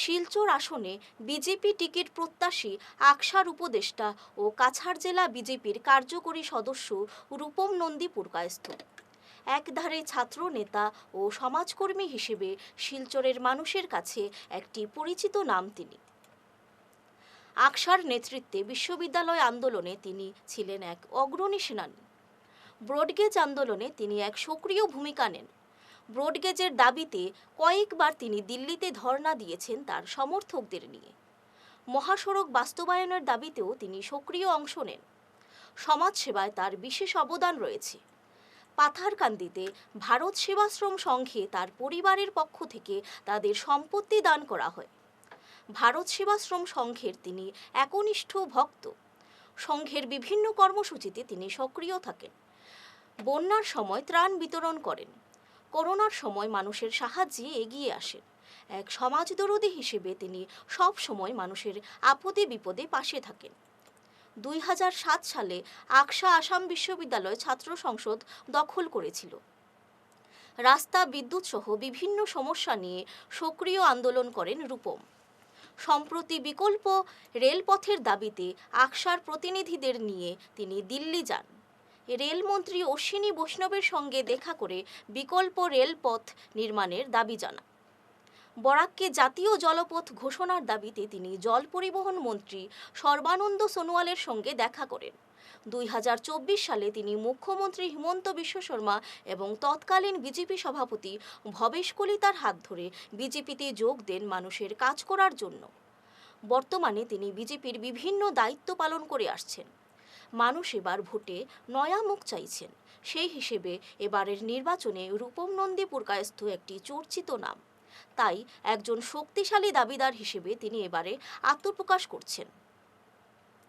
শিলচর আসনে BJP ticket প্রত্যাশী আকসার উপদেষ্টা ও কাছাড় জেলা বিজেপির কার্যকরী সদস্য রূপম নন্দী পুরকায়স্থ। একধারে ছাত্র নেতা ও সমাজকর্মী হিসেবে শিলচরের মানুষের কাছে একটি পরিচিত নাম তিনি। আকসার নেতৃত্বে বিশ্ববিদ্যালয় আন্দোলনে তিনি ছিলেন এক অগ্রণী সেনানী। ব্রডগেজ আন্দোলনে তিনি এক সক্রিয় ভূমিকা নেন। ব্রডগেজের দাবিতে কয়েকবার তিনি দিল্লিতে ধর্ণা দিয়েছেন তার সমর্থকদের নিয়ে। মহাসড়ক বাস্তবায়নের দাবিতেও তিনি সক্রিয় অংশ নেন। সমাজসেবায় তার বিশেষ অবদান রয়েছে। পাথারকান্দিতে ভারত সেবাশ্রম সংঘে তার পরিবারের পক্ষ থেকে তাদের সম্পত্তি দান করা হয়। ভারত সেবাশ্রম সংঘের তিনি একনিষ্ঠ ভক্ত। সংঘের বিভিন্ন কর্মসূচিতে তিনি সক্রিয় থাকেন। বন্যার সময় ত্রাণ বিতরণ করেন। করোনার সময় মানুষের সাহায্যে এগিয়ে আসেন। এক সমাজদরদী হিসেবে তিনি সব সময় মানুষের আপদে বিপদে পাশে থাকেন। দুই হাজার সাত সালে আকসা আসাম বিশ্ববিদ্যালয় ছাত্র সংসদ দখল করেছিল। রাস্তা, বিদ্যুৎ সহ বিভিন্ন সমস্যা নিয়ে সক্রিয় আন্দোলন করেন রূপম। সম্প্রতি বিকল্প রেলপথের দাবিতে আকসার প্রতিনিধিদের নিয়ে তিনি দিল্লি যান। রেলমন্ত্রী অশ্বিনী বৈষ্ণবের সঙ্গে দেখা করে বিকল্প রেলপথ নির্মাণের দাবি জানান। বরাককে জাতীয় জলপথ ঘোষণার দাবিতে তিনি জল পরিবহন মন্ত্রী সর্বানন্দ সোনোয়ালের সঙ্গে দেখা করেন। দুই হাজার চব্বিশ সালে তিনি মুখ্যমন্ত্রী হিমন্ত বিশ্ব শর্মা এবং তৎকালীন বিজেপি সভাপতি ভবেশ কলিতার হাত ধরে বিজেপিতে যোগ দেন মানুষের কাজ করার জন্য। বর্তমানে তিনি বিজেপির বিভিন্ন দায়িত্ব পালন করে আসছেন। মানুষ এবার ভোটে নয়া মুখ চাইছেন। সেই হিসেবে এবারের নির্বাচনে রূপম নন্দী পুরকায়স্থ একটি চর্চিত নাম। তাই একজন শক্তিশালী দাবিদার হিসেবে তিনি এবারে আত্মপ্রকাশ করছেন।